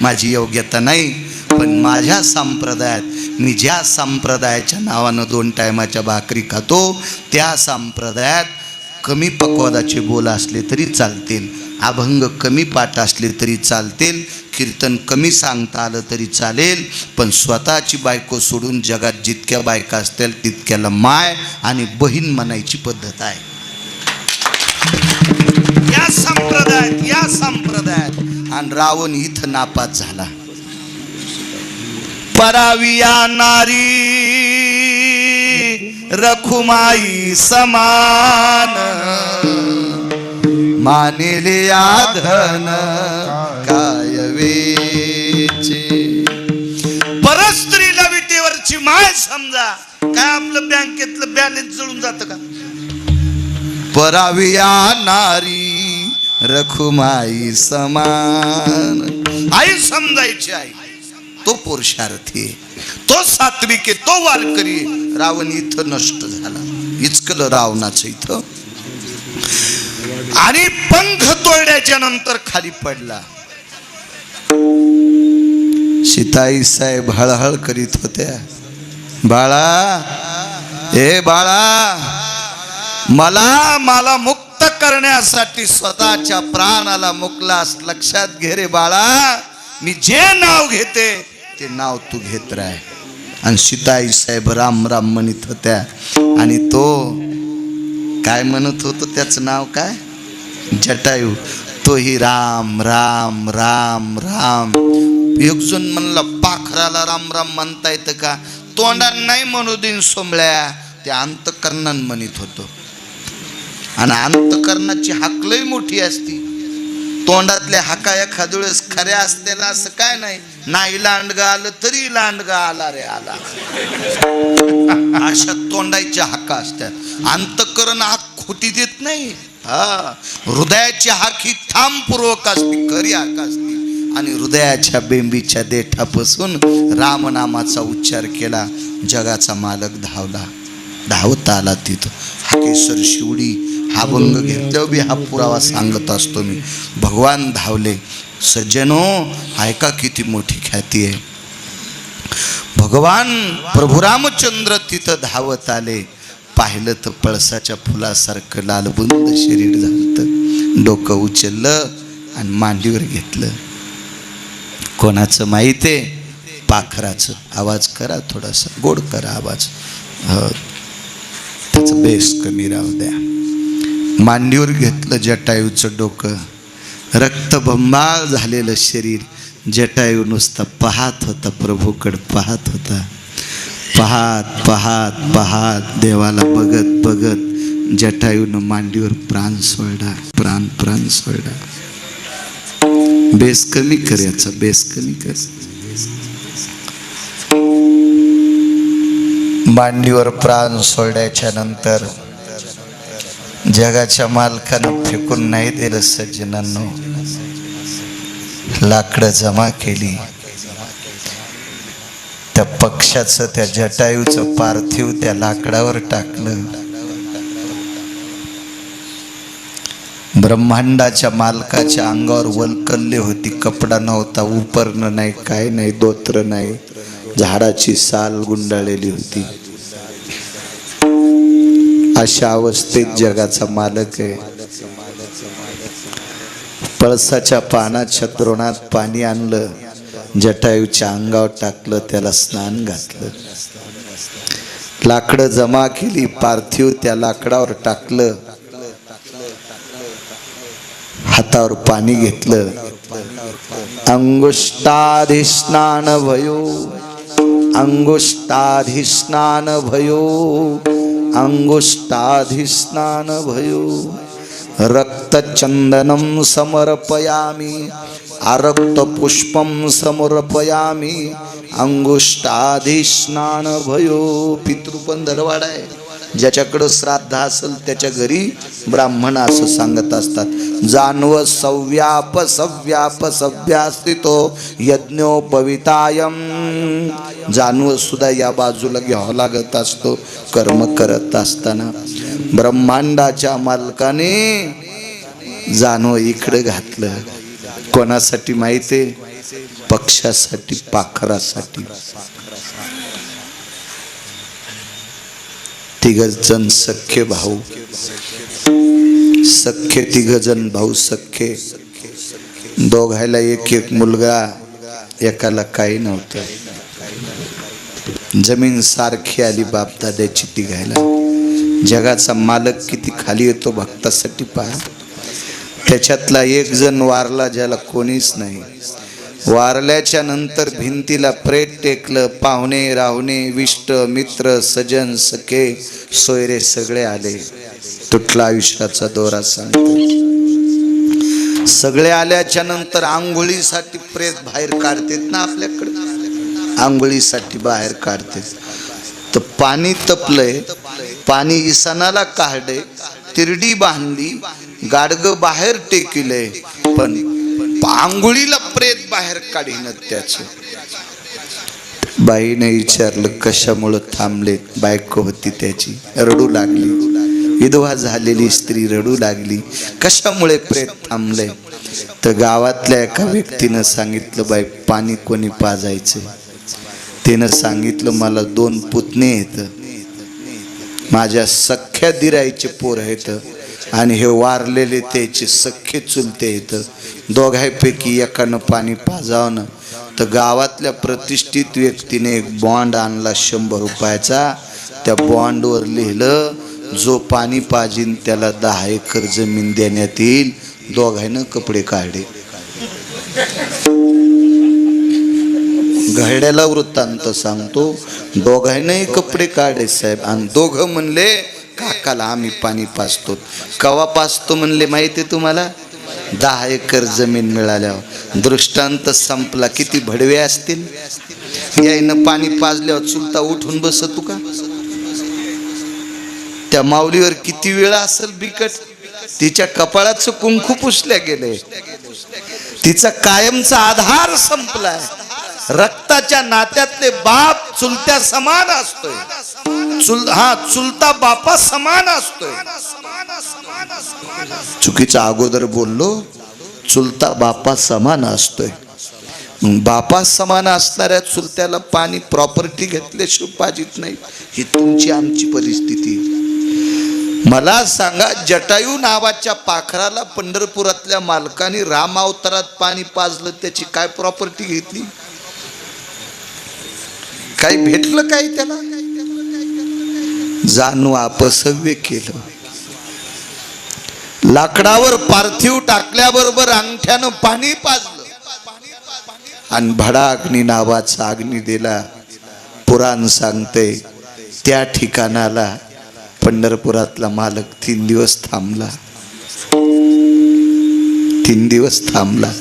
माझी योग्यता नाही पण माझ्या संप्रदायात मी ज्या संप्रदायाच्या नावानं दोन टायमाच्या भाकरी खातो त्या संप्रदायात कमी पक्वादाचे बोल असले तरी चालतील अभंग कमी पाठ असले तरी चालतील कीर्तन कमी सांगता आलं तरी चालेल पण स्वतःची बायको सोडून जगात जितक्या बायका असतील तितक्याला माय आणि बहीण म्हणायची पद्धत आहे. या संप्रदायात या संप्रदायात. आणि रावण इथं नापास झाला. पराविया नारी रखुमाई समान. मानेले आधन काय वेचे. परस्त्री लविटेवरची माय समजा काय आपलं बँकेतलं बॅलन्स जळून जातं का? पराविया नारी रखुमाई समान. आई समजायची आई. तो पुरुषार्थी तो सात्विक आहे तो वारकरी रावण इथं नष्ट झाला. इचकलं रावणाचं इथं. आणि पंख तोडल्याच्या नंतर खाली पडला. सीताई साहेब हळहळ करीत होत्या. बाळा ए बाळा मला मला मुक्त करण्यासाठी स्वतःच्या प्राणाला मुकलास. लक्षात घे रे बाळा. मी जे नाव घेते ते नाव तू घेत राह. आणि सीताई साहेब राम राम म्हणत होत्या. आणि तो काय म्हणत होतो त्याचं नाव काय? जटायू. तोही राम राम राम राम. एकजून म्हणला पाखराला राम राम म्हणता येतं का? तोंडात नाही म्हणू दिन सोमळ्या ते अंतकरणान म्हणत होतो. आणि अंतकरणाची हाकलही मोठी असती. तोंडातल्या हाका एखाद्या वेळेस खऱ्या असतेला असं काय नाही. नाही लांडगा आलं तरी लांडगा आला रे आला. अशा तोंडाच्या हाका असतात अंतकरण हाक खोटी देत नाही. हा. हृदयाची हाक ही ठामपूर्वक असते खरी हाक असते. आणि हृदयाच्या बेंबीच्या देठापासून रामनामाचा उच्चार केला जगाचा मालक धावला. धावत आला तिथं. केसर शिवडी हा भंग घेतल्यावर बी हा पुरावा सांगत असतो मी. भगवान धावले. सज्जनो ऐका किती मोठी ख्याती आहे. भगवान प्रभू रामचंद्र तिथं धावत आले. पाहिलं तर पळसाच्या फुलासारखं लालबुंद शरीर झालं डोकं उचललं आणि मांडीवर घेतलं. कोणाचं माहिती आहे? पाखराचं. आवाज करा थोडासा. गोड करा आवाज. त्याचं बेस कमी राहू द्या. मांडीवर घेतलं जटायूचं डोकं रक्तबंबाळ झालेलं शरीर जटायू नुसता पाहत होता प्रभूकडं पाहत होता. पाहत पाहत पाहत देवाला बघत बघत जटायूनं मांडीवर प्राण सोडला प्राण प्राण सोडला. बेस कमी कर याचा बेस कमी कर. मांडीवर प्राण सोडण्याच्या नंतर जगाच्या मालकानं फेकून नाही दिलं सज्जनांनो. लाकडं जमा केली. त्या पक्षाचं त्या जटायूचं पार्थिव त्या लाकडावर टाकलं. ब्रह्मांडाच्या मालकाच्या अंगावर वलकल्ले होती. कपडा नव्हता उपरणं नाही काय नाही दोत्र नाही. झाडाची साल गुंडाळलेली होती. अशा अवस्थेत जगाचा मालक आहे. पळसाच्या पानाच्या द्रोणात पाणी आणलं. जटायूच्या अंगावर टाकलं त्याला स्नान घातलं. लाकडं जमा केली पार्थिव त्या लाकडावर टाकलं. हातावर पाणी घेतलं. अंगुष्टाधिस्नान भयो. अंगुष्टाधिस्नान भयो. अंगुष्टाधिस्नान भयो रक्तचंदनं समर्पयामि आरक्तपुष्पं समर्पयामि अंगुष्टाधिस्नान भयो पितृपण दरवाड आहे. ज्याच्याकडं श्राद्ध असेल त्याच्या घरी ब्राह्मण असं सांगत असतात. जाणव सव्याप सव्याप सव्यास्थितो यज्ञोपवितायम। जाणव सुद्धा या बाजूला घ्यावं लागत असतो कर्म करत असताना. ब्रह्मांडाच्या मालकाने जाणव इकडे घातलं. कोणासाठी माहिती आहे? पक्षासाठी पाखरासाठी. तिघजण सख्य भाऊ. सख्य तिघजण भाऊ सख्य. दोघायला एक एक मुलगा एकाला काही नव्हतं. जमीन सारखी आली बापदाद्याची घ्यायला. जगाचा मालक किती खाली येतो भक्तासाठी पहा. त्याच्यातला एक जण वारला ज्याला कोणीच नाही. वारल्याच्या नंतर भिंतीला प्रेत टेकलं पाहुणे राहुणे विष्ट मित्र सजन सखे सोयरे सगळे आले. तुटला आयुष्याचा दोरा सांगतो. सगळे आल्याच्यानंतर आंघोळीसाठी प्रेत बाहेर काढतात ना आपल्या आंघोळीसाठी बाहेर काढते. तर पाणी तपलंय. पाणी इसनाला काढे तिरडी बांधली. गाडग बाहेर टेकिले. पण आंघोळीला प्रेत बाहेर काढीन त्याच. बाईने विचारलं कशामुळं थांबले बायको होती त्याची. रडू लागली. विधवा झालेली स्त्री रडू लागली. कशामुळे प्रेत थांबले तर गावातल्या एका व्यक्तीनं सांगितलं बाई पाणी कोणी पाजायचं? तिनं सांगितलं मला दोन पुतणे आहेत. माझ्या सख्या दिरायचे पोर आहेत आणि हे वारलेले त्याचे सख्खे चुलते आहेत. दोघांपैकी एकानं पाणी पाजावं तर गावातल्या प्रतिष्ठित व्यक्तीने एक बॉन्ड आणला शंभर रुपयाचा. त्या बॉन्डवर लिहिलं जो पाणी पाजीन त्याला दहा एकर जमीन देण्यात येईल. दोघांनं कपडे काढले. घरड्याला वृत्तांत सांगतो दोघांनाही कपडे काढले साहेब. आणि दोघं म्हणले काकाला आम्ही पाणी पाजतो. कवा पाजतो म्हणले माहिती तुम्हाला? दहा एकर जमीन मिळाल्यावर. दृष्टांत संपला किती भडवे असतील? याईनं पाणी पाजल्यावर चुलता उठून बसतो का? त्या माऊलीवर किती वेळा असेल बिकट. तिच्या कपाळाचं कुंकू पुसल्या गेले तिचा कायमचा आधार संपलाय. रक्ताच्या नात्यातले बाप चुलत्या समान असतोय. चुल हा चुलता बापा समान असतोय. चुकीच्या अगोदर बोललो चुलता बापा समान असतोय. बापा समान असणाऱ्या चुलत्याला पाणी प्रॉपर्टी घेतल्याशिवाय पाजित नाही ही तुमची आमची परिस्थिती. मला सांगा जटायू नावाच्या पाखराला पंढरपुरातल्या मालकाने रामावतारात पाणी पाजलं त्याची काय प्रॉपर्टी घेतली? काही भेटलं काय त्याला? जाणू आपसव्य केलं. लाकडावर पार्थिव टाकल्याबरोबर अंगठ्यानं पाणी पाजलं. आणि भडा अग्नी नावाचा अग्नी दिला. पुराण सांगते त्या ठिकाणाला पंढरपुरातला मालक तीन दिवस थांबला. तीन दिवस थांबला.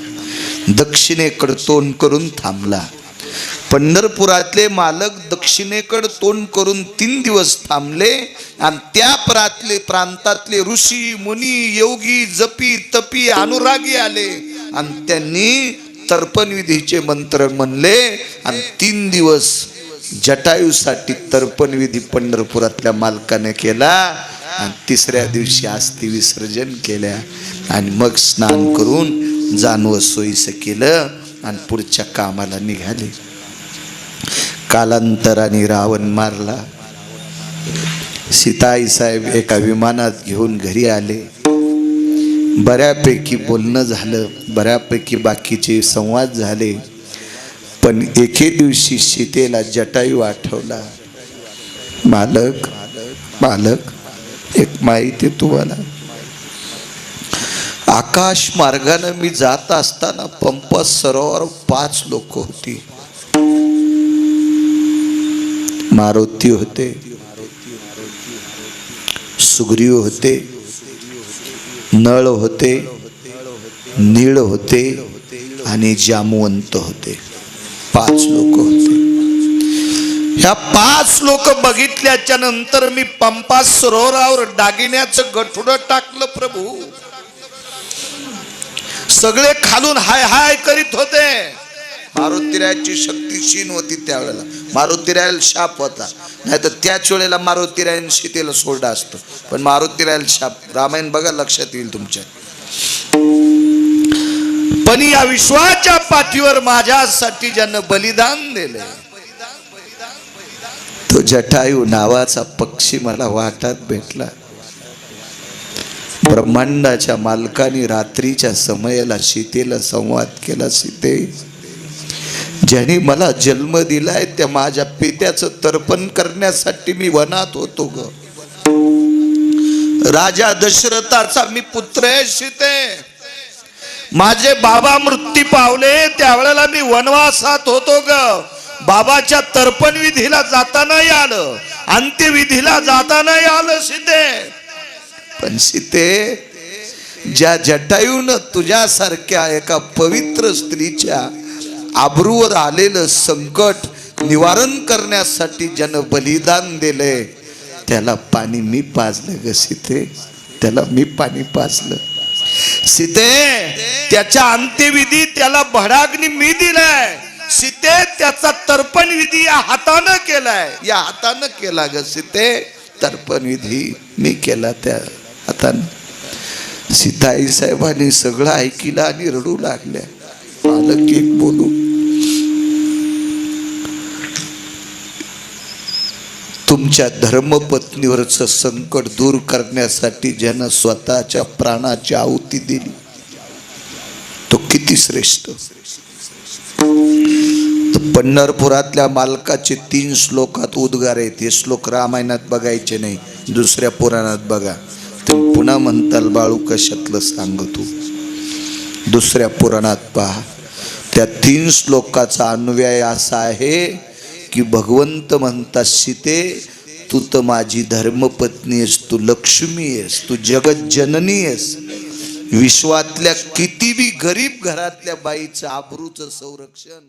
दक्षिणेकडे तोंड करून थांबला. पंढरपुरातले मालक दक्षिणेकडे तोंड करून तीन दिवस थांबले आणि त्या प्रातले प्रांतातले ऋषी मुनी योगी जपी तपी अनुरागी आले. आणि त्यांनी तर्पणविधीचे मंत्र म्हणले आणि तीन दिवस जटायूसाठी तर्पणविधी पंढरपुरातल्या मालकाने केला आणि तिसऱ्या दिवशी आस्ती विसर्जन केल्या. आणि मग स्नान करून जानवं सोयीचं केलं आणि पुढच्या कामाला निघाले. कालांतराने रावण मारला. सीताई साहेब एका विमानात घेऊन घरी आले. बऱ्यापैकी बोलणं झालं बऱ्यापैकी बाकीचे संवाद झाले. पण एके दिवशी सीतेला जटायू आठवला. मालक मालक एक माहिती आहे तुम्हाला. आकाश मार्गानं मी जात असताना पंप सरोवर पाच लोक होती. मारुती होते सुग्रीव होते नळ होते नीळ होते आणि जामवंत होते. पाच लोक होते. ह्या पाच लोक बघितल्याच्या नंतर मी पंपा सरोवरावर दागिन्याचं गठुड टाकलं प्रभू. सगळे खालून हाय हाय करीत होते. मारुतीरायाची शक्ती क्षीण होती त्यावेळेला. मारुतीरायाला शाप होता. नाही तर त्याच वेळेला मारुतीरायन सीतेला सोडा असतो. पण मारुतीरायाला शाप. रामायण बघा लक्षात येईल तुमच्या. पण या विश्वाच्या पाठीवर माझ्यासाठी ज्यानं बलिदान दिले तो जटायू नावाचा पक्षी मला वाटात भेटला. ब्रह्मांडाच्या मालकाने रात्रीच्या समयाला सीतेला संवाद केला सीते. ज्याने मला जन्म दिलाय त्या माझ्या पित्याचं तर्पण करण्यासाठी मी वनात होतो ग. राजा दशरथाचा मी पुत्र आहे शिते. माझे बाबा मृत्यू पावले त्यावेळेला मी वनवासात होतो ग. बाबाच्या तर्पण विधीला जाता नाही आलं अंत्यविधीला जाता नाही आलं सीते पण सीते ज्या जटायून तुझ्यासारख्या एका पवित्र स्त्रीच्या आबरूवर आलेलं संकट निवारण करण्यासाठी ज्यानं बलिदान दिलंय त्याला पाणी मी पाजलं ग सीते. त्याला मी पाणी पाजलं. सीते त्याच्या अंत्यविधी त्याला भडाग्नी मी दिलाय. सीते त्याचा तर्पण विधी या हातानं केलाय. या हातानं केला ग सीते. तर्पण विधी मी केला त्या हातानं. सीताई साहेबांनी सगळं ऐकिलं आणि रडू लागल्या. पालक एक बोलू तुमच्या धर्मपत्नीवरचं संकट दूर करण्यासाठी ज्यानं स्वतःच्या प्राणाची आहुती दिली तो किती श्रेष्ठ. पंढरपुरातल्या मालकाचे तीन श्लोकात उद्गार आहेत. हे श्लोक रामायणात बघायचे नाही दुसऱ्या पुराणात बघा. तुम्ही पुन्हा म्हणताल बाळू कशातलं सांगतो दुसऱ्या पुराणात पहा. त्या तीन श्लोकाचा अन्वय असा आहे की भगवंत म्हणतात सीते तू तर माझी धर्मपत्नी आहेस तू लक्ष्मी आहेस तू जगत जननी आहेस. विश्वातल्या किती बी गरीब घरातल्या बाईचं आबरूचं संरक्षण